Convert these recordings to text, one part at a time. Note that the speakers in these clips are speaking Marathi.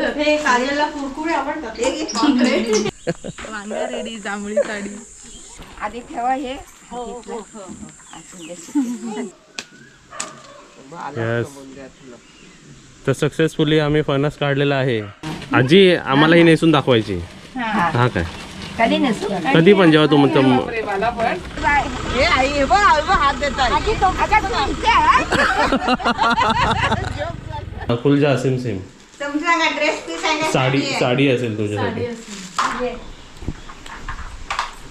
हे काजलला कुरकुरे आवडतात. हे घे. वांगा रेडी जांभळी साडी. आधी ठेवा हे. हो, असं दे. येस तर सक्सेसफुली आम्ही फणस काढलेला आहे. आजी आम्हाला ही नेसून दाखवायची. हा. काय? कधी पण जेव्हा तुमचं हे हे हात आहे? फुलजा सेम सेम. तुमचा का ड्रेस पीस आहे का? साडी? साडी असेल तुझ्यासाठी.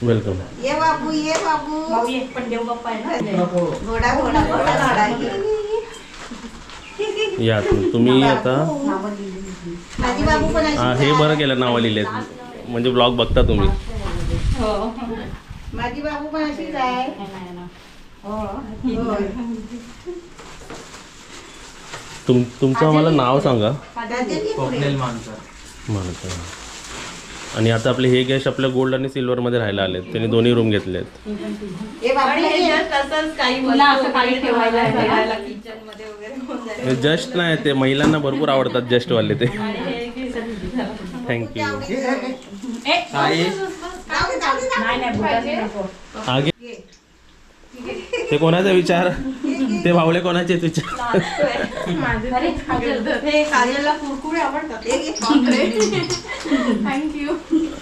वेलकम ये. बाबू ये बाबू. पण देव बाप्पा आहे ना? घोडा घोडा घोडा घोडा. या तु- तुम्ही आता माझी बाबू पण हा, अशी हे बरं केलं नावं लिहिलेत. म्हणजे ब्लॉग बघता तुम्ही. माझी बाबू पण अशीच आहे. होय. तुम तुमचं मला नाव सांगा. आणि आता आपले हे गेस्ट आपल्या गोल्ड आणि सिल्वर मध्ये राहायला आलेत. त्यांनी दोन्ही रूम घेतलेत. हे जस्ट नाही. ते महिलांना भरपूर आवडतात जस्ट वाले ते. थँक्यू जाऊ दे, जाऊ दे, जाऊ दे. आगे ते कोणाचा विचार? ते भावले कोणाचेच विचार?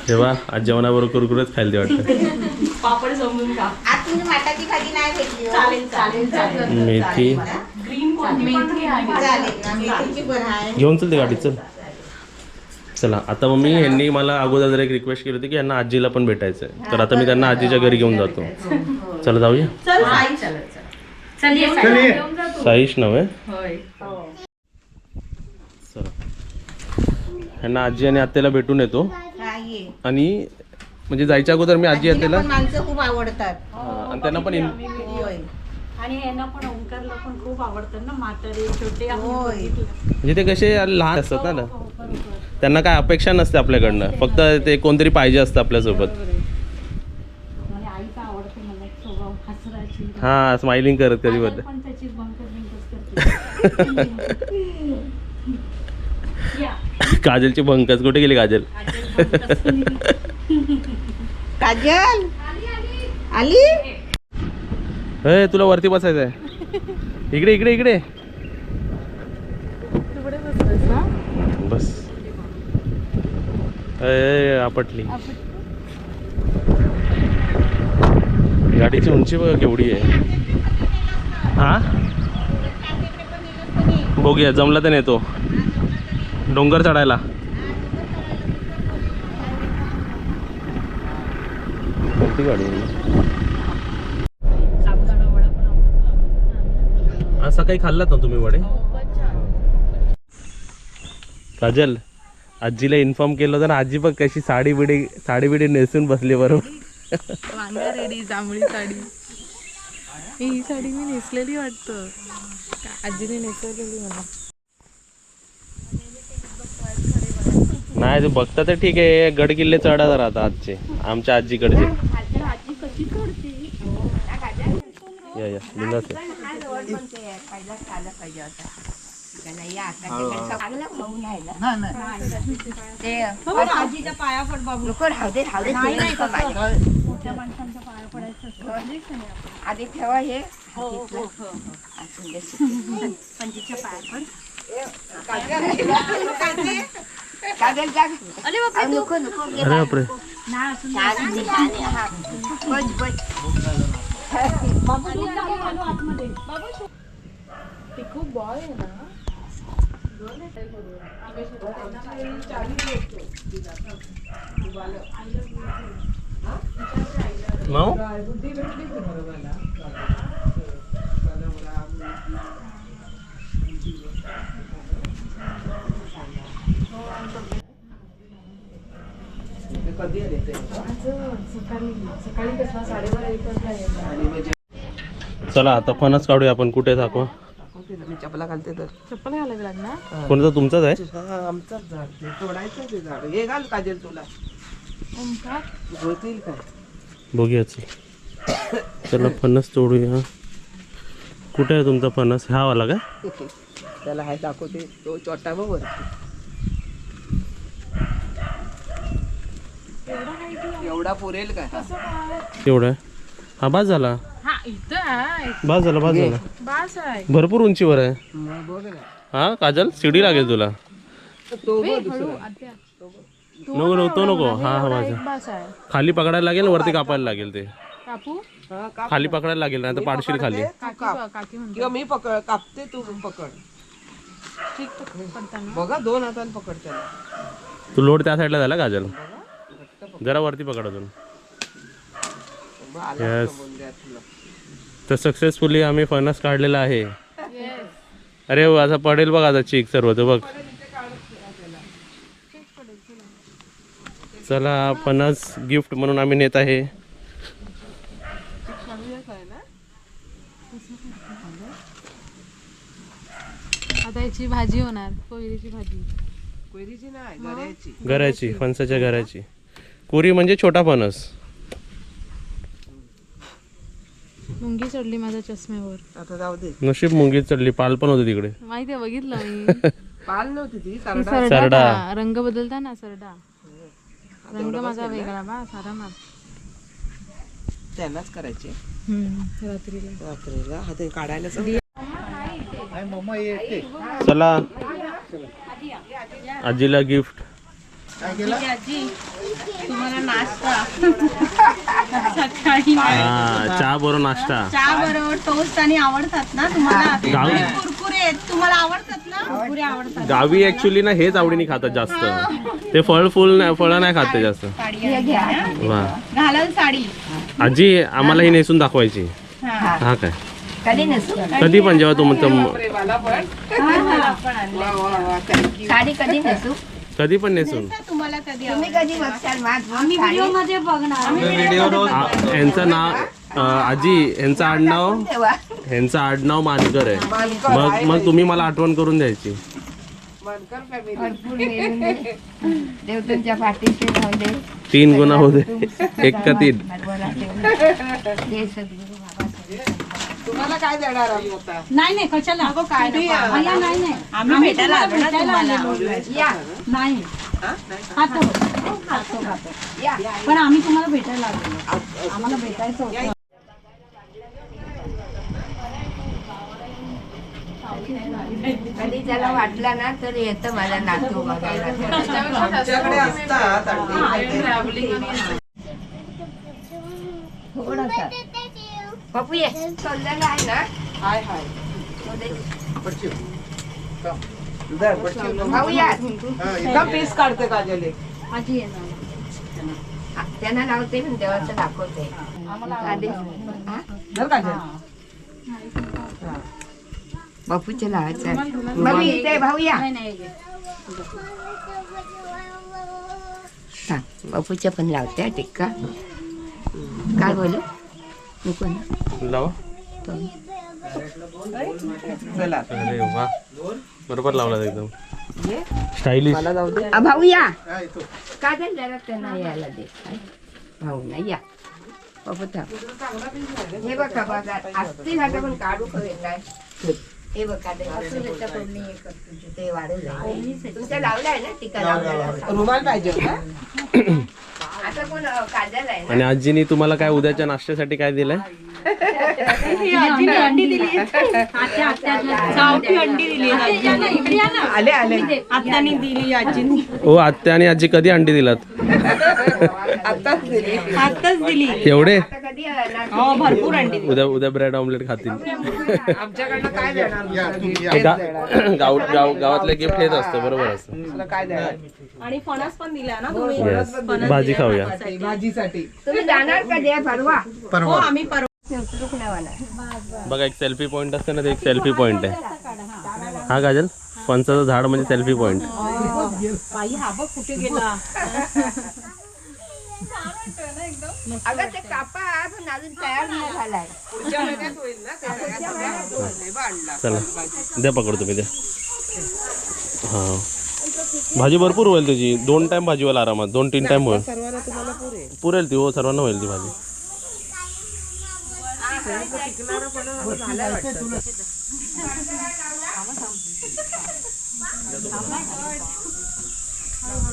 तेव्हा आज जेवणाबरोबर कुरकुरच खायला ते वाटतं. पापड समजून का आज तुम्ही माठाची भाजी नाही भेटली हो. चालेल चालेल चालेल. मेथी. घेऊन चल ते गाडीत चल. चला आता मम्मी यांनी मला अगोदर जर एक रिक्वेस्ट केली होती की यांना आजीला पण भेटायचं आहे तर आता मी त्यांना आजीच्या घरी घेऊन जातो. चला जाऊया. चल आई साईश नव्हे होय. चला. ह्यांना आजी आणि आत्याला भेटून येतो. हा, ये. आणि म्हणजे जायच्या अगोदर मी आजी आत्याला पण माणसं खूप आवडतात. हा, आणि त्यांना पण आणि यांना पण ओंकारला पण खूप आवडतं ना म्हातारे छोटे. म्हणजे ते कसे लहान असतात ना त्यांना काय अपेक्षा नसते आपल्याकडनं. फक्त ते कोणतरी पाहिजे असतं आपल्यासोबत. हा स्माइलिंग करत कधी काजलबद्दल. काजलची भंकस कुठे गेली काजल? काजल आली ए तुला वरती बसायचं आहे इकडे इकडे इकडे बस ए आपटली. गाडीची उंची बघा केवढी आहे. हा? बघूया जमला तर नेतो. डोंगर चढायला. कोणती गाडी. आज सकाळी खाल्लात ना तुम्ही वडे? काजल आजीला इन्फॉर्म केलं होतं ना आजी बघ कशी साडी बिडी साडी बिडी नेसून बसली बरोबर. वांगा रेडी जांभळी साडी. ही साडी मी नेसलेली वाटतं. आजीने नेसवलेली मला. नाही ते बघता तर ठीक आहे गड किल्ले चढा जरा आता आजचे. आमच्या आजीकडचे. या या नाही. ते आजीच्या पाया पड बाबू. ते. मोठ्या माणसांच्या पाया पडायचं. आधी ठेवा हे. हो हो हो पाया पड. नको नको. अरे बापरे. असून. हा. बाबू आलो आतमध्ये टिकू बॉय आहे ना. सकाळी कसला साडेबारा एक वाजता चला आता फणस काढूया आपण कुठे दाखवा मी चपला घालते तर. चप्पल घालावी लागणार? कोणता? तुमचाच आहे? हा, आमचाच ते तोडायचं ते झाड. हे घाल काजल तुला. ओमकार होतील काय? बघूया त्याला फणस तोडूया. कुठे आहे तुमचा फणस? हा वाला का? त्याला हाय दाखवते तो चोटा बघ वरती. एवढा पुरेल काय? एवढा आहे? हा बाद झाला हा आहे. बास झाला बास झाला. बास आहे. भरपूर उंचीवर आहे. हा काजल शिडी लागेल तुला. नको नको तो नको. हा हा माझा एक बास आहे. खाली पकडायला लागेल वरती कापायला लागेल ते. कापू. खाली पकडायला लागेल नाही तर पाडशील खाली. काकी बघ, काकी म्हणते. किंवा मी पकड कापते तू पकड. ठीक बघा दोन हाताने पकड त्याला तू लोड त्या साईडला झाला काजल? जरा वरती पकड अजून. बघ, तर सक्सेसफुली आम्ही फणस काढलेला आहे. अरे हो, आता पडेल बघ आता चीक सर्व तो बघ. चला फणस गिफ्ट म्हणून आम्ही नेत आहे. आता याची भाजी होणार कोयरीची भाजी. कोयरीची नाही गऱ्याची घराची फणसाच्या घराची. कुरी म्हणजे छोटा फणस. मुंगी चढली माझ्या चष्म्यावर. आता जाऊ दे. नशीब मुंगीत चढली पाल पण होते तिकडे. माहितीये बघितलं मी. पाल नव्हती ती सरडा. सरडा. का? रंग बदलता ना सरडा. रंग माझा वेगळा बा सारा त्यांनाच करायची. रात्रीला. रात्रीला. हा ते. चला. आजीला गिफ्ट. तुम्हाला नाश्ता. हा चहा बरोबर नाश्ता. चहा बरोबर टोस्ट आणि आवडतात ना तुम्हाला? गावी कुरकुरे तुम्हाला आवडतात ना? कुरकुरे आवडतात. गावी ऍक्च्युली ना हेच आवडीने खातात जास्त. ते फळ फुल नाही फळं नाही खाते जास्त. हे घ्या. वा. घालाल साडी. आजी आम्हाला ही नेसून दाखवायची. हा. काय? कधी नसू कधी पण जेव्हा तुमचं. साडी कधी नसू? कधी पण नेसून. तुम्हाला कधी तुम्ही कधी बघशाल माझ आम्ही व्हिडिओमध्ये बघणार. आ- यांचं नाव अं, आजी यांचं आडनाव? तेव्हा यांचं आडनाव मानकर आहे. मग मग तुम्ही मला आठवण करून द्यायची. मानकर फॅमिली भरपूर मिळून दे. देव तुमच्या पाठीशी राहू दे तीन गुन्हा होते. एक का तीन तुम्हाला काय देणार आम्ही आता? नाही नाही कशाला? काय नको. मला नाही नाही. आम्ही भेटायला आलो ना तुम्हाला. या. नाही. हा? नाही. खातो. खातो खातो. या. पण आम्ही तुम्हाला भेटायला आलो आम्हाला भेटायचं होतं. कधी त्याला वाटला ना तर येतं माझा नातू बघायला. आमच्याकडे असतात अंडी. थोडासा. पप्पू ये. आहे ना? हाय हाय. तो दे. दर, पटकन. बघ. भाऊ या. एका पीस काढते काजल एक. आजी येणार. आ, त्यांना लावते पण देवाचं दाखवते. हा? काजल लावायचं इथे भाऊ या. नाही नाही हे घे. हा, बापूच्या पण लावते टिक्का. काय बोलू? नको ना. लावा. चला. अरे वा. बरोबर लावला एकदम. ये. स्टायलिश मला जाऊ दे. आ, भाऊ या. का ते जरा त्यांना यायला दे. भाऊ ना या. बापू थांब. हे बघा बघा असतील आता पण काढू काय हे बघा ते कोणी हे करतो, ते वाढू जाईल. तुमच्या लावलाय ना टिका लावलेला रुमाल पाहिजे आणि आजीनी तुम्हाला काय उद्याच्या नाश्त्यासाठी काय दिलंय? अंडी दिली आत्यानी आजीनी ओ आत्या आणि आजी कधी अंडी दिलात? आताच दिली. आत्ताच दिली. एवढे? हो भरपूर अंडी. उद्या उद्या ब्रेड ऑमलेट खातील. आमच्याकडनं काय देणार? गाव गाव गावातले गिफ्ट हेच असतं बरोबर असतं. काय देणार? आणि फणस पण दिला ना तुम्ही. भाजी खाऊया. भाजीसाठी. तुम्ही जाणार कधी आहे? परवा? हो आम्ही परवा. बघा एक सेल्फी पॉइंट असते ना ते एक सेल्फी पॉइंट आहे. हा काजल? फणसाचं झाड म्हणजे सेल्फी पॉइंट बाई हा बघ कुठे गेला. अगं ते कापा पण अजून तयार नाही झालाय. पुढच्या महिन्यात होईल ना ते नाही बा आणला चला. द्या पकडतो मी द्या. हा. भाजी भरपूर होईल त्याची दोन टाइम भाजी होईल आरामात. दोन तीन टाइम होईल. सर्वांना तुम्हाला पुरेल पुरेल ती हो सर्वांना होईल ती भाजी.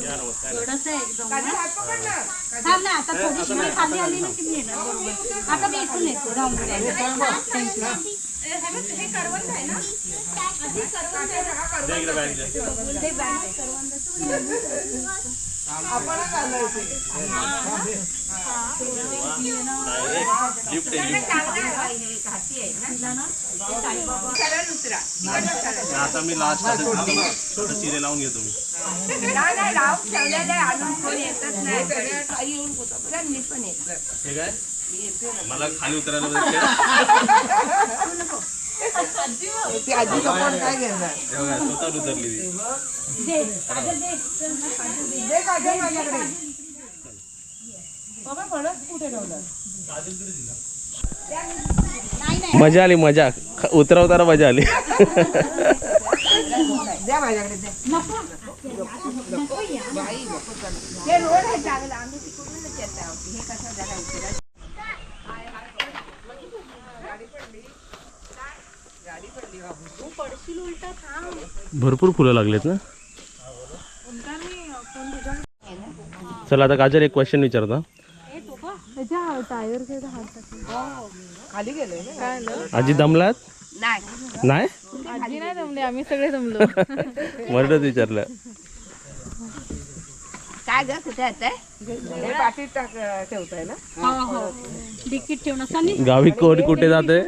थोडंसं एकदम थांब ना आता थोडीशी खाली आली ना की मी येणार बरोबर आता मी इथून थँक्यू लिफ्ट आहे लिफ्ट आता मी लास्ट छोटं चिरे लावून घेतो मी. नाही नाही राहून ठेवलेलं आहे. आणून कोण येतच नाही. आई येऊन मी पण येतो. हे मला खाली उतरायला ती आजी काय? घेणार? हे बघा, स्वतः उतरली ती. दे काजल काजल काजल माझ्याकडे. बाबा कुठे ठेवलं? नाही नाही मजा आली मजा. ख- उतरवताना मजा आली. भरपूर फुलं लागलेत ना? चला आता काजल एक क्वेश्चन विचारता. खाली गेले आजी दमलात? नाही. नाही? आजी नाही जमले आम्ही सगळे जमलो वरडत विचारलं. काय ग कुठे हे ठेवताय ना? हो हो. तिकीट ठेवणं. सनी? गावी कोण कुठे जाते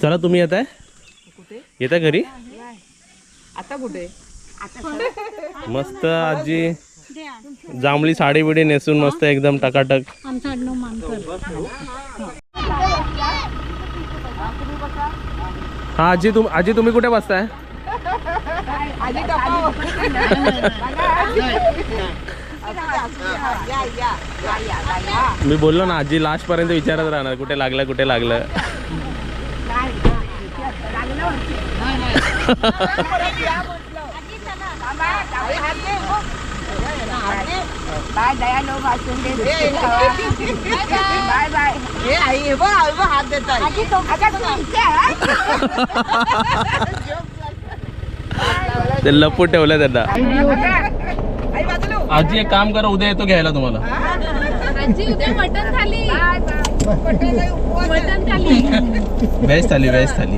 चला तुम्ही येत आहे कुठे? येत आहे घरी? आता कुठे? मस्त आजी. जांभळी साडी बिडी नेसून मस्त एकदम टकाटक. आमचं आडनाव मानकर. हा आजी तुम आजी तुम्ही कुठे बसताय? मी बोललो ना आजी लास्ट पर्यंत विचारत राहणार कुठे लागलं कुठे लागलं. बाय दयालो वाचून दे बाय बाय हे आई हे बघ आई बघ हात देत आहे आता तुम्ही इथे आहे? ते लपून ठेवलं त्यांना. आजी एक काम करा उद्या येतो घ्यायला तुम्हाला. आजी उद्या मटन खाली मटन खाली वेज थाली वेज थाली.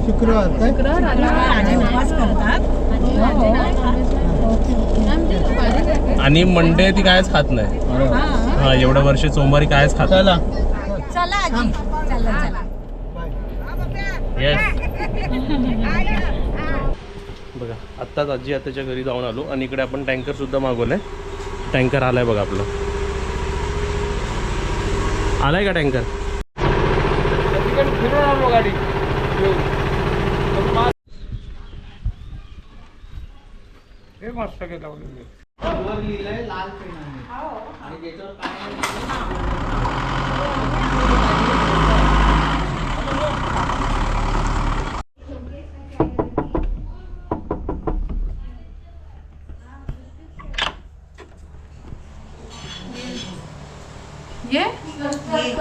आणि मंडे ती कायच खात नाही. हा एवढं वर्ष सोमवारी कायच खात चला. आजी. चला चला. येस बघा आत्ताच आजी आताच्या घरी जाऊन आलो आणि इकडे आपण टँकर सुद्धा मागवलाय. टँकर आलाय बघा आपलं. आलाय का टँकर? फिरून आलो गाडी हे मस्त केलं ये?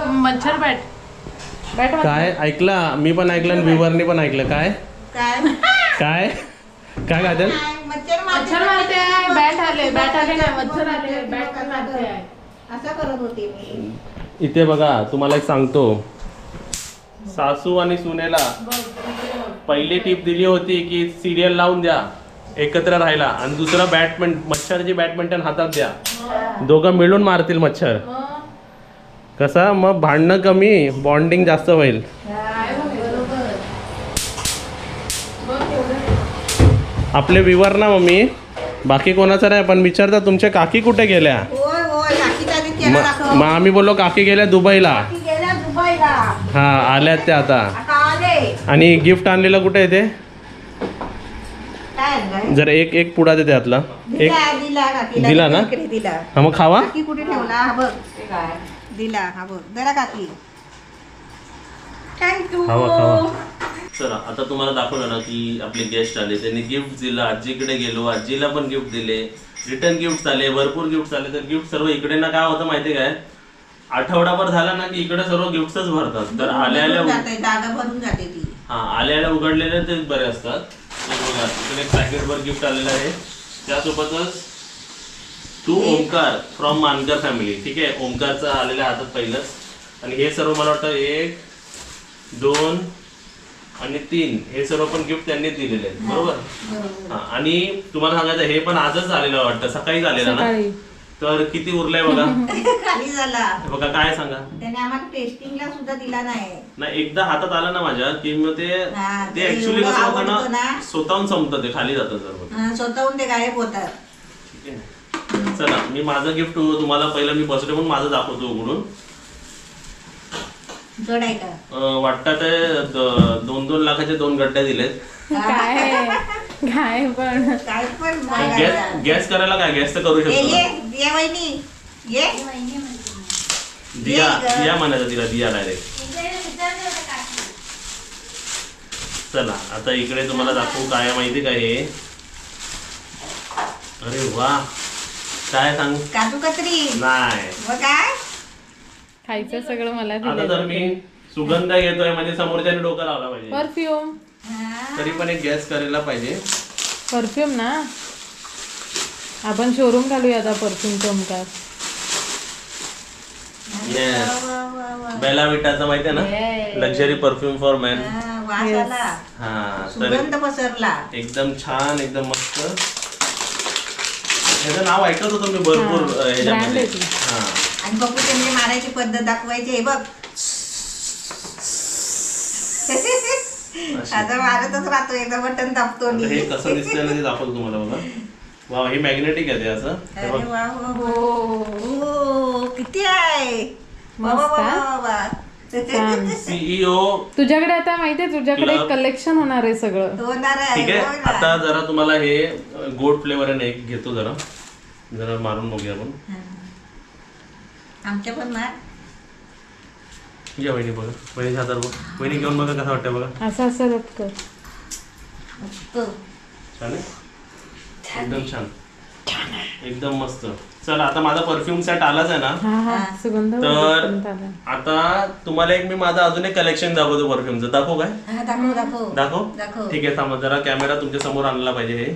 मच्छर बॅट बॅट काय? ऐकला? मी पण ऐकलं आणि विवरने पण ऐकलं. काय? काय? काय? काय काजल मच्छर मारते. बॅट आले बॅट आले नाही मच्छर आले बॅट पण मारते आहे असं करत होते मी. इथे बघा तुम्हाला एक सांगतो. सासू आणि सुनेला पहिली टीप दिली होती की सिरियल लावून द्या एकत्र राहायला. आणि दुसरं बॅटमिंट मच्छरची बॅडमिंटन हातात द्या. दोघं मिळून मारतील मच्छर. कसा? मग भांडणं कमी बॉन्डिंग जास्त होईल. आपले विवर ना मम्मी. बाकी कोणाचं नाही पण विचारता तुमच्या काकी कुठे गेल्या? होय होय काकीचा आधी चेहरा म- दाखव. मग आम्ही बोललो काकी गेल्या दुबईला. काकी गेल्या दुबईला. हा आल्यात त्या आता. आता आले. आणि गिफ्ट आणलेलं कुठे आहे ते? काय आणलंय? जर एक एक पुडा दे त्यातला एक दिला दिला काकीला दिला ना? इकडे दिला. हा मग खावा. काकी कुठे ठेवला? हा बघ. दिला हा बघ. जरा काकी. थँक्यू खावा. खावा चला आता तुम्हाला दाखवलं ना की आपले गेस्ट आले त्यांनी गिफ्ट दिलं आजीकडे गेलो आजीला पण गिफ्ट दिले रिटर्न गिफ्ट आले भरपूर गिफ्ट आले तर गिफ्ट सर्व इकडे ना काय होतं माहिती काय? आठवडाभर झाला ना की इकडे सर्व गिफ्टच भरतात. तर आल्या आल्या भरून जाते ती. हा आल्याला उघडलेले ते बरे असतात. बघा इकडे एक पॅकेटवर गिफ्ट आलेलं आहे. त्यासोबतच to Omkar from Mankar family ठीक आहे? ओमकारचं आलेलं आहे हातात पहिलंच. आणि हे सर्व मला वाटतं एक दोन आणि तीन हे सर्व पण गिफ्ट त्यांनी दिलेले आहेत बरोबर? हा आणि तुम्हाला सांगायचं हे पण आजच आलेलं वाटतं सकाळीच आलेलं ना? सकाळी. तर किती उरलंय बघा? खाली झाला. बघा काय सांगा? त्याने आम्हाला टेस्टिंगला सुद्धा दिला नाही. नाही एकदा हातात आलं ना माझ्या की मग ते हा, ते ते ऍक्च्युली एवढं कसं होतं आवडतं ना ना. स्वतःहून संपतं ते खाली जातं सर्व. हा, स्वतःहून ते गायब होतात. ठीक आहे. चला मी माझं गिफ्ट तुम्हाला पहिलं मी बसले म्हणून माझं दाखवतो उघडून. जड आहे का? अं, वाटतं ते द- दोन दोन लाखाचे दोन गड्डे दिलेत. काय? काय पण. काय पण गॅस गॅस करायला काय? गॅस तर करू शकतो ये ना. ये वहिनी. ये. दिया ये ग. दिया म्हणायचं तिला दिया डायरेक्ट चला आता इकडे तुम्हाला दाखवू काय आहे माहिती काय हे. अरे वा. काय सांग? काजू कतरी नाही. मग काय? खायचं सगळं मला आता जर मी सुगंध घेतोय म्हणजे समोरच्याने डोकं लावला पाहिजे. परफ्यूम. हा. तरी पण एक गॅस करायला पाहिजे. परफ्यूम ना? आपण शोरूम घालूया आता परफ्यूम येस वा, वा. बेला विटाचं माहितीये ना? लक्झरी परफ्यूम फॉर मॅन हा, वास आला हा तर सुगंध पसरला. एकदम छान एकदम मस्त. ह्याचं नाव ऐकत होतो मी भरपूर अं, brand ह्याच्यामध्ये. आहे ती. हा. आणि बघू ते म्हणजे मारायची पद्धत दाखवायची हे बघ आता मारतच राहतो एकदा बटन दाबतो हे. कसं ना ते दाखवतो तुम्हाला बघा वा हे मॅग्नेटिक आहे ते असं हे अरे बघ वा वा वा. ओ, किती आहे वा, वा, मस्त, वा, हा? वा, वा. छान सीईओ तुझ्याकडे आता माहितीये तुझ्याकडे. कलेक्शन होणार आहे सगळं होणार आहे ठीक आहे. आता जरा तुम्हाला हे अं, गोड फ्लेवर आहे ना एक घेतो जरा जरा मारून बघूया आपण आमच्या पण घ्या वहिनी बघा. वहिनीच्या हातात बघ वहिनी घेऊन बघा कसं वाटतं बघा. असं असं रब कर. मस्त. छान आहे? एकदम छान. एकदम मस्त. चला आता माझा परफ्यूम सेट आलाच आहे ना. हा हा. सुगंध तर आला. आता तुम्हाला एक मी माझं अजून एक कलेक्शन दाखवतो परफ्यूमचं दाखवू काय? हा, दाखव दाखव. दाखव? दाखव. ठीक आहे थांबा. जरा कॅमेरा तुमच्यासमोर आणला पाहिजे हे.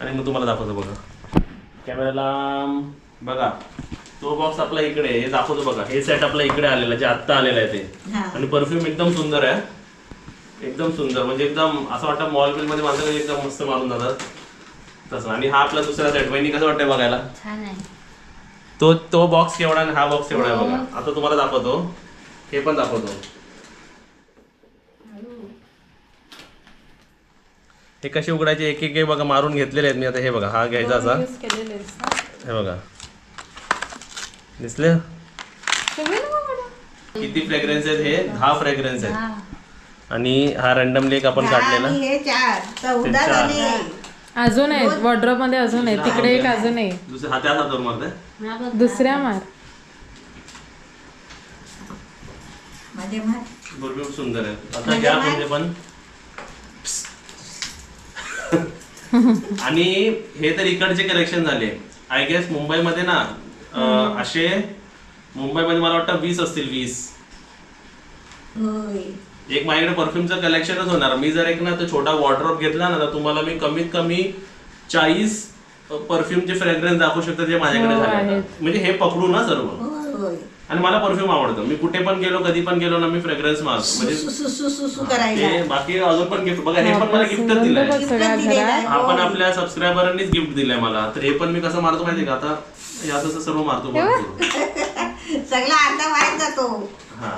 आणि मग तुम्हाला दाखवतो बघा. कॅमेराला बघा. तो बॉक्स आपला इकडे आहे. हे दाखवतो बघा. हे सेट आपला इकडे आलेला जे आत्ता आलेला आहे ते. हा. आणि परफ्यूम एकदम सुंदर आहे. एकदम सुंदर. म्हणजे एकदम असं वाटतं मॉल बिलमध्ये माणसं एकदम मस्त मारून जातात. तसं. आणि हा आपला दुसरा सेट वहिनी कसं वाटतंय बघायला? तो तो बॉक्स केवढा आणि हा बॉक्स केवढा आहे बघा. आता तुम्हाला दाखवतो. हे पण दाखवतो. हे कसे उघडायचे? एक एक बघा मारून घेतलेले आहेत मी. आता हे बघा. हा घ्यायचा असा? हे बघा. दिसले. किती फ्रेग्रन्स आहेत हे? दहा फ्रेग्रन्स आहेत. आणि हा रँडमली एक आपण काढलेला? हे चार. चौदा. झाले अजून आहेत. वॉर्ड्रॉपमध्ये अजून आहे तिकडे एक अजून आहे. दुसऱ्या हात्या हातावर मारते दुसऱ्या मार. भरपूर सुंदर आहे आता घ्या म्हणजे पण. आणि हे तर इकडचे कलेक्शन झाले. आय गेस मुंबईमध्ये ना असे मुंबईमध्ये मला वाटतं वीस असतील वीस. होय. एक माझ्याकडे परफ्यूमचं कलेक्शनच होणार. मी जर एक ना तो छोटा वॉर्ड्रॉप घेतला ना तर तुम्हाला मी कमीत कमी चाळीस परफ्यूमचे फ्रेग्रन्स दाखवू शकतो जे माझ्याकडे हो, झाले आहेत. म्हणजे हे पकडू ना सर्व. होय होय. आणि मला परफ्यूम आवडतं. मी कुठे पण गेलो कधी पण गेलो ना मी फ्रेग्रन्स मारतो म्हणजे सु सु सु सु सु करायला. ते बाकी अजून पण गिफ्ट बघा हे पण मला गिफ्टच सुगंध दिलंय. बघ सगळ्या गिफ्टच दिलेलं घरात. आहे. हा पण आपल्या सबस्क्रायबरांनीच गिफ्ट दिलंय मला. तर हे पण मी कसं मारतो माहितीये का? आता यात असं सर्व मारतो. सगळा अर्धा वाईट जातो. हा.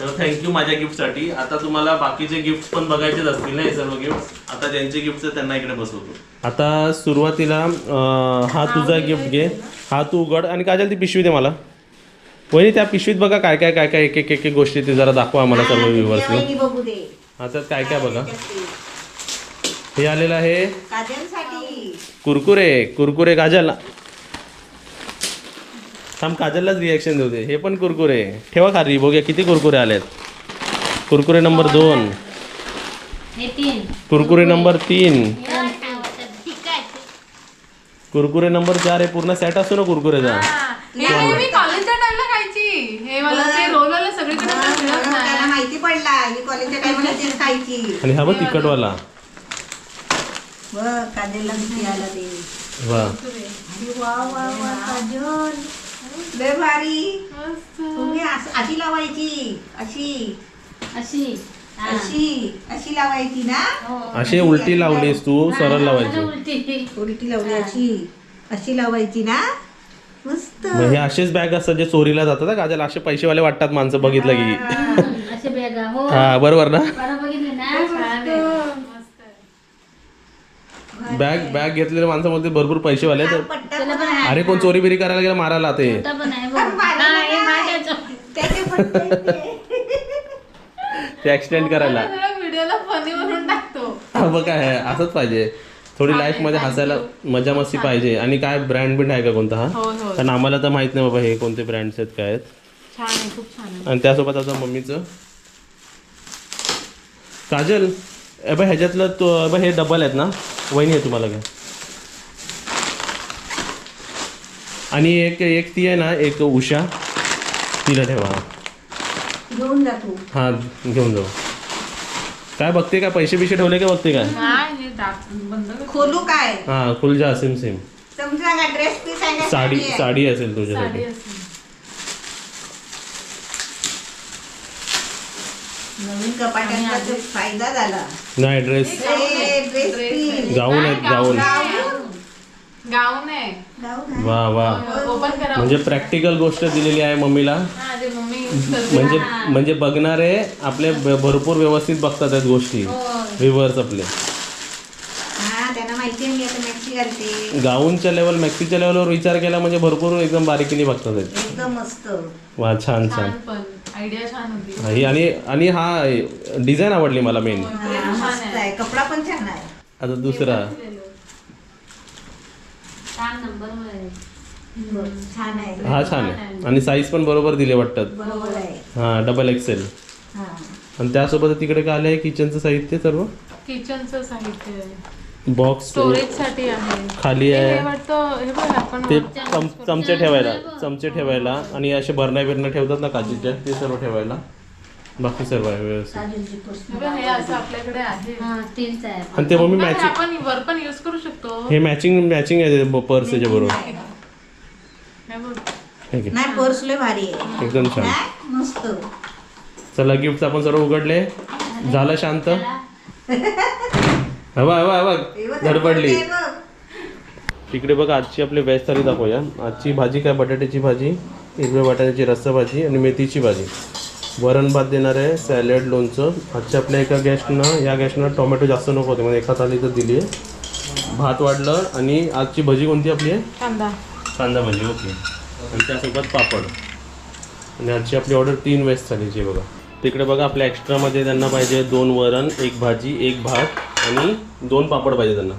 तर थँक्यू माझ्या गिफ्टसाठी. आता तुम्हाला बाकीचे गिफ्ट पण बघायचेच असतील ना हे सर्व गिफ्ट आता ज्यांचे गिफ्ट त्यांना इकडे बसवतो. आता सुरुवातीला हा तुझा गिफ्ट घे. हा तू उघड. आणि काजल ती पिशवी दे मला. वहिनी त्या पिशवीत बघा काय काय काय काय एक एक एक एक गोष्टी ते जरा दाखवा आम्हाला सर्व व्ह्युअर्सला वहिनी बघू दे. हा त्यात काय काय बघा. हे आलेलं आहे कुरकुरे कुरकुरे काजल. थांब काजललाच रिॲक्शन देऊ दे. हे पण कुरकुरे. ठेवा खाली बघूया किती कुरकुरे आलेत. कुरकुरे नंबर दोन. कुरकुरे नंबर तीन. कुरकुरे नंबर चार हे पूर्ण सेट असतो ना कुरकुरेचा. हे. मी कॉलेजच्या टाइमला खायची. हे मला ते रोल वाला सगळीकडे मिळत त्याला नाही माहिती पडला. ही कॉलेजच्या टायमाला तेच खायची. आणि हा बघ तिखटवाला. बघ काजलला किती आला ते. वा. अरे वा वा वा काजल. लय भारी. तुम्ही अस- अशी लावायची. अशी. अशी. हा. अशी. अशी लावायची ना? हो. अशी उलटी लावलीस तू सरळ माझ्या लावायची. उलटी. उलटी लावली अशी. अशी लावायची ना? मस्त. मग हे असेच बॅग असतात जे चोरीला जातात ना काजल असे पैसेवाले वाटतात माणसं बघितलं की. असे बॅगा हो. हा बरोबर ना? बरं बघितले ना छान आहे. बॅग बॅग घेतलेल्या माणसामध्ये भरपूर पैसेवाले आहेत. पट्टा त्याला पण आहे. अरे कोण चोरी बिरी करायला गेला मारायला ते पण आहे बघ. माझ्याचं. ऍक्सिडेंट करायला. व्हिडिओला फनी म्हणून टाकतो. हा बघ काय आहे, असंच पाहिजे. थोडी लाईफमध्ये हसायला मजा मस्ती पाहिजे. आणि काय ब्रँड बिंड आहे का कोणता हा? हो हो कारण आम्हाला तर माहीत नाही बाबा हे कोणते ब्रँड्स आहेत काय आहेत. छान आहे खूप छान आहे. आणि त्यासोबत आता मम्मीचं. काजल ह्याच्यातलं तो हे डबल आहेत ना? वहिनी आहे तुम्हाला काय? आणि एक एक ती आहे ना एक उषा. तिला ठेवा. घेऊन जा तू. हा घेऊन जाऊ. काय बघते काय पैसे बिशे ठेवले का बघते काय नाही हे टाक बंद कर. खोलू काय? हा सिम सिम समजा का? ड्रेस पीस आहे का साडी आहे? साडी असेल साडी तुझ्यासाठी असेल. नवीन कपाट्याचा जो फायदा झाला. नाही ड्रेस ए, ड्रेस पीस गाऊन आहेत गाऊन आहे गाऊन आहे. वा वा. ओपन करा. म्हणजे प्रॅक्टिकल गोष्ट दिलेली आहे मम्मीला. हा मम्मी करते. म्हणजे म्हणजे बघणारे आपले ब- भरपूर व्यवस्थित बघतात आहेत गोष्टी. व्ह्युअर्स आपले. हा त्यांना माहिती आहे मी आता मॅक्सी घालते. गाऊनच्या लेवल मॅक्सीच्या लेवलवर विचार केला म्हणजे भरपूर एकदम बारीकीने बघतात आहेत. एकदम मस्त. वा छान छान. छान पण. आयडिया छान होती. ही आणि आणि हा डिझाईन आवडली मला मेन हा, मस्त आहे. कपडा पण छान आहे. आता दुसरा. छान नंबर आहे. बघ, छान आहे. हा छान आहे. आणि साईज पण बरोबर दिले वाटतात. बरोबर आहे. हा डबल एक्सेल हा. आणि त्यासोबत तिकडे काय आलं आहे किचनचं साहित्य सर्व? किचनचं साहित्य आहे. बॉक्स स्टोरेजसाठी आहे. खाली हे आहे. वाटतं हे बघ आपण ते चम चमचे ठेवायला चमचे ठेवायला. आणि असे भरण्या बिरण्या ठेवतात ना काचीच्या ते सर्व ठेवायला. बाकी सर्व आहे व्यवस्थित. हे बघ, हे असं आपल्याकडे आहे. हा आणि ते मम्मी नाही, मॅचिंग आपण वर पण युज करू शकतो. हे मॅचिंग मॅचिंग आहे पर्स त्याच्या बरोबर. हे बघ. हे घे. नाही पर्स लय भारी आहे. एकदम छान. नाही? मस्त. चला गिफ्ट आपण सर्व उघडले. झालं. शांत. हवा हवा हवा बघ, धडपडली. हे बघ. तिकडे बघा आजची आपली व्हेज थाली दाखवूया. आजची भाजी काय बटाट्याची भाजी हिरव्या बटाट्याची रस्सा भाजी आणि मेथीची भाजी. वरण भात देणार आहे सॅलड लोणचं. आजच्या आपल्या एका गेस्टनं या गेस्टनं टोमॅटो जास्त नको होते म्हणजे एका थाली तर दिली आहे. भात वाढलं आणि आजची भाजी कोणती आपली आहे? कांदा. कांदा भाजी ओके. आणि त्यासोबत पापड. आणि आजची आपली ऑर्डर तीन वेस्ट झालीची बघा. तिकडे बघा आपल्या एक्स्ट्रामध्ये त्यांना पाहिजे दोन वरण एक भाजी एक भात आणि दोन पापड पाहिजे त्यांना.